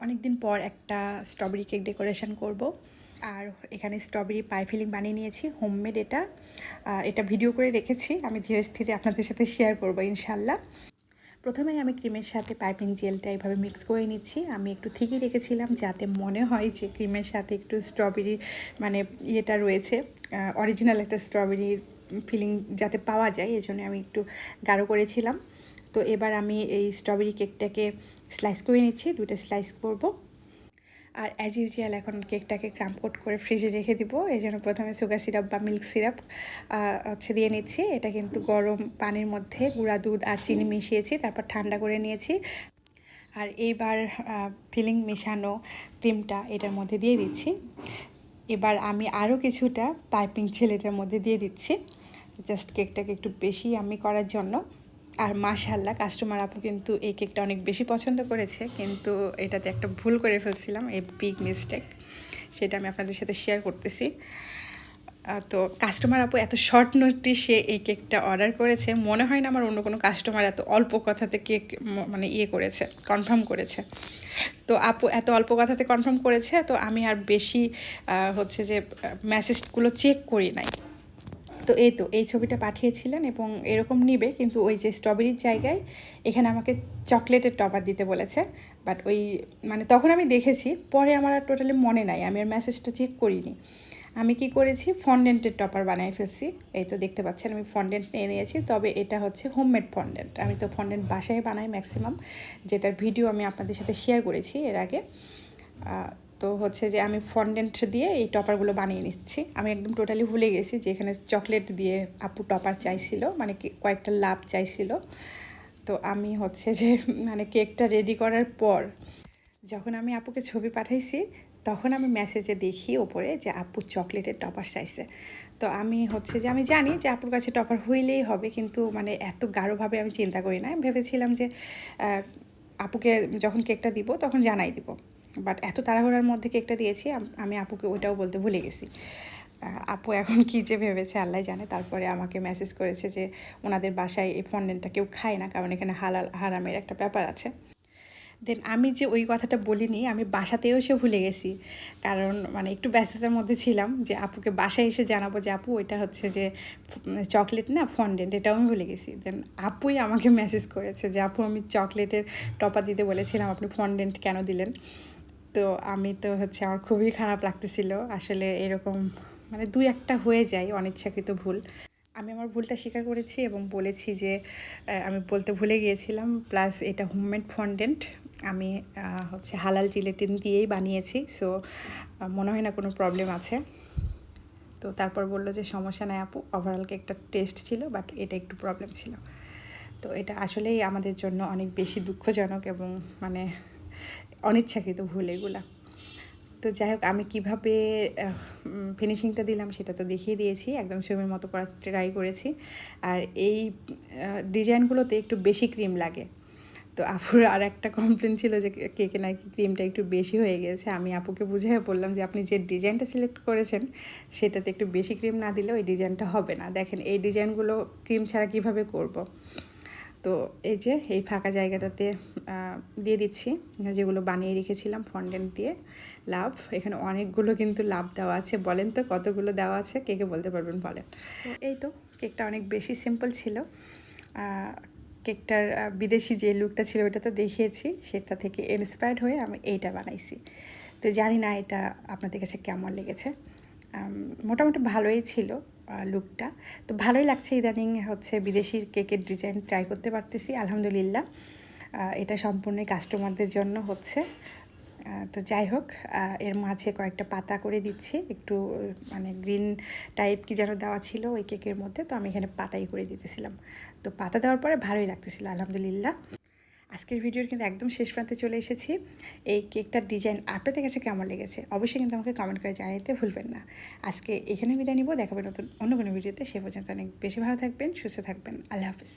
অনেক দিন পর একটা স্ট্রবেরি কেক ডেকোরেশন করব। আর এখানে স্ট্রবেরি পাই ফিলিং বানিয়ে নিয়েছি হোমমেড এটা। এটা ভিডিও করে রেখেছি, আমি ধীরে ধীরে আপনাদের সাথে শেয়ার করব ইনশাল্লাহ প্রথমেই আমি ক্রিমের সাথে পাইপিং জেলটা এইভাবে মিক্স করে নিচ্ছি। আমি একটু ঠিকই রেখেছিলাম যাতে মনে হয় যে ক্রিমের সাথে একটু স্ট্রবেরি মানে ইয়েটা রয়েছে। অরিজিনাল একটা স্ট্রবেরির ফিলিং যাতে পাওয়া যায় এই জন্য আমি একটু গাঢ় করেছিলাম। তো এবার আমি এই স্ট্রবেরি কেকটাকে স্লাইস করে নিচ্ছি দুটো স্লাইস করব। আর অ্যাজ ইউজুয়াল এখন কেকটাকে কোট করে ফ্রিজে রেখে দিব, এই জন্য প্রথমে সুগার সিরাপ বা মিল্ক সিরাপ হচ্ছে দিয়ে নিচ্ছি। এটা কিন্তু গরম পানির মধ্যে গুঁড়া দুধ আর চিনি মিশিয়েছি, তারপর ঠান্ডা করে নিয়েছি। আর এইবার ফিলিং মেশানো ক্রিমটা এটার মধ্যে দিয়ে দিচ্ছি। এবার আমি আরও কিছুটা পাইপিং ছেলেটার মধ্যে দিয়ে দিচ্ছি। জাস্ট কেকটাকে একটু বেশি আমি করার জন্য। আর মাশাল্লাহ কাস্টমার আপু কিন্তু এই কেকটা অনেক বেশি পছন্দ করেছে, কিন্তু এটাতে একটা ভুল করে ফেলছিলাম, এই বিগ মিস্টেক সেটা আমি আপনাদের সাথে শেয়ার করতেছি। তো কাস্টমার আপু এত শর্ট নোটিসে এই কেকটা অর্ডার করেছে, মনে হয় না আমার অন্য কোনো কাস্টমার এত অল্প কথাতে কেক মানে ইয়ে করেছে কনফার্ম করেছে। তো আপু এত অল্প কথাতে কনফার্ম করেছে, তো আমি আর বেশি হচ্ছে যে মেসেজগুলো চেক করি নাই। তো এই তো, এই ছবিটা পাঠিয়েছিলেন এবং এরকম নিবে, কিন্তু ওই যে স্ট্রবেরির জায়গায় এখানে আমাকে চকলেটের টপার দিতে বলেছে। বাট ওই মানে তখন আমি দেখেছি, পরে আমার আর টোটালি মনে নাই, আমি আর মেসেজটা চেক করিনি। আমি কি করেছি ফন্ডেন্টের টপার বানিয়ে ফেলছি। এই তো দেখতে পাচ্ছেন, আমি ফন্ডেন্ট নিয়ে নিয়েছি, তবে এটা হচ্ছে হোমমেড ফন্ডেন্ট আমি তো ফন্ডেন্ট বাসায় বানাই ম্যাক্সিমাম যেটার ভিডিও আমি আপনাদের সাথে শেয়ার করেছি এর আগে। তো হচ্ছে যে আমি ফন্ডেন্ট দিয়ে এই টপারগুলো বানিয়ে নিচ্ছি। আমি একদম টোটালি ভুলে গেছি যে এখানে চকলেট দিয়ে আপু টপার চাইছিল মানে কয়েকটা লাভ চাইছিল। তো আমি হচ্ছে যে মানে কেকটা রেডি করার পর যখন আমি আপুকে ছবি পাঠাইছি, তখন আমি মেসেজে দেখি ওপরে যে আপু চকলেটের টপার চাইছে। তো আমি হচ্ছে যে, আমি জানি যে আপুর কাছে টপার হইলেই হবে, কিন্তু মানে এত গাঢ়ভাবে আমি চিন্তা করি না। ভেবেছিলাম যে আপুকে যখন কেকটা দিব, তখন জানাই দিব। বাট এত তাড়াহুড়ার মধ্যে কেকটা দিয়েছি, আমি আপুকে ওইটাও বলতে ভুলে গেছি। আপু এখন কী যে ভেবেছে আল্লাহ জানে। তারপরে আমাকে মেসেজ করেছে যে, ওনাদের বাসায় এই ফন্ডেন্টটা কেউ খায় না, কারণ এখানে হালাল, হারামের একটা ব্যাপার আছে। দেন আমি যে ওই কথাটা বলিনি, আমি বাসাতেও এসে ভুলে গেছি। কারণ মানে একটু ব্যস্ততার মধ্যে ছিলাম যে, আপুকে বাসায় এসে জানাব যে, আপু, ওইটা হচ্ছে যে চকলেট না ফন্ডেন্ট এটাও আমি ভুলে গেছি। দেন আপুই আমাকে মেসেজ করেছে যে, আপু, আমি চকলেটের টপা দিতে বলেছিলাম, আপনি ফন্ডেন্ট কেন দিলেন? তো আমি তো হচ্ছে আমার খুবই খারাপ লাগতেছিল। আসলে এরকম মানে দুই একটা হয়ে যায় অনিচ্ছাকৃত ভুল। আমি আমার ভুলটা স্বীকার করেছি এবং বলেছি যে আমি বলতে ভুলে গিয়েছিলাম। প্লাস এটা হোমমেড ফন্ডেন্ট। আমি হচ্ছে হালাল জিলেটিন দিয়েই বানিয়েছি। সো মনে হয় না কোনো প্রবলেম আছে। তো তারপর বলল যে সমস্যা নাই আপু ওভারঅল কেকটা টেস্ট ছিল, বাট এটা একটু প্রবলেম ছিল। তো এটা আসলেই আমাদের জন্য অনেক বেশি দুঃখজনক এবং মানে অনিচ্ছাকৃত ভুল এগুলা। তো যাই হোক, আমি কীভাবে ফিনিশিংটা দিলাম সেটা তো দেখিয়ে দিয়েছি। একদম ছবির মতো করার ট্রাই করেছি। আর এই ডিজাইনগুলোতে একটু বেশি ক্রিম লাগে। তো আপুর আর একটা কমপ্লেন ছিল যে কেকে নাকি ক্রিমটা একটু বেশি হয়ে গেছে। আমি আপুকে বুঝিয়ে বললাম যে, আপনি যে ডিজাইনটা সিলেক্ট করেছেন, সেটাতে একটু বেশি ক্রিম না দিলে ওই ডিজাইনটা হবে না। দেখেন, এই ডিজাইনগুলো ক্রিম ছাড়া কীভাবে করব। তো এই যে এই ফাঁকা জায়গাটাতে দিয়ে দিচ্ছি। যেগুলো বানিয়ে রেখেছিলাম ফন্ডেন্ট দিয়ে। লাভ এখানে অনেকগুলো কিন্তু লাভ দেওয়া আছে। বলেন তো কতগুলো দেওয়া আছে? কে কে বলতে পারবেন বলেন। এই তো কেকটা অনেক বেশি সিম্পল ছিল। কেকটার বিদেশি যে লুকটা ছিল ওটা তো দেখিয়েছি। সেটা থেকে ইন্সপায়ার্ড হয়ে আমি এইটা বানাইছি। তো জানি না এটা আপনাদের কাছে কেমন লেগেছে। মোটামুটি ভালোই ছিল। লুকটা তো ভালোই লাগছে ইদানিং হচ্ছে বিদেশি কেকের ডিজাইন ট্রাই করতে পারতেছি, আলহামদুলিল্লাহ। এটা সম্পূর্ণ কাস্টমারদের জন্য হচ্ছে। তো যাই হোক এর মাঝে কয়েকটা পাতা করে দিচ্ছি, একটু মানে গ্রিন টাইপ কি যেন দেওয়া ছিল ওই কেকের মধ্যে, তো আমি এখানে পাতাই করে দিতেছিলাম। তো পাতা দেওয়ার পরে ভালোই লাগতেছিল, আলহামদুলিল্লাহ। আজকের ভিডিওর কিন্তু একদম শেষ প্রান্তে চলে এসেছি। এই কেকটার ডিজাইন আপনাদের কাছে কেমন লেগেছে? অবশ্যই কিন্তু আমাকে কমেন্ট করে জানাতে ভুলবেন না। আজকে এখানে বিদায় নিব। দেখাবেন নতুন অন্য কোনো ভিডিওতে। সে পর্যন্ত অনেক বেশি ভালো থাকবেন, সুস্থ থাকবেন। আল্লাহ হাফিজ।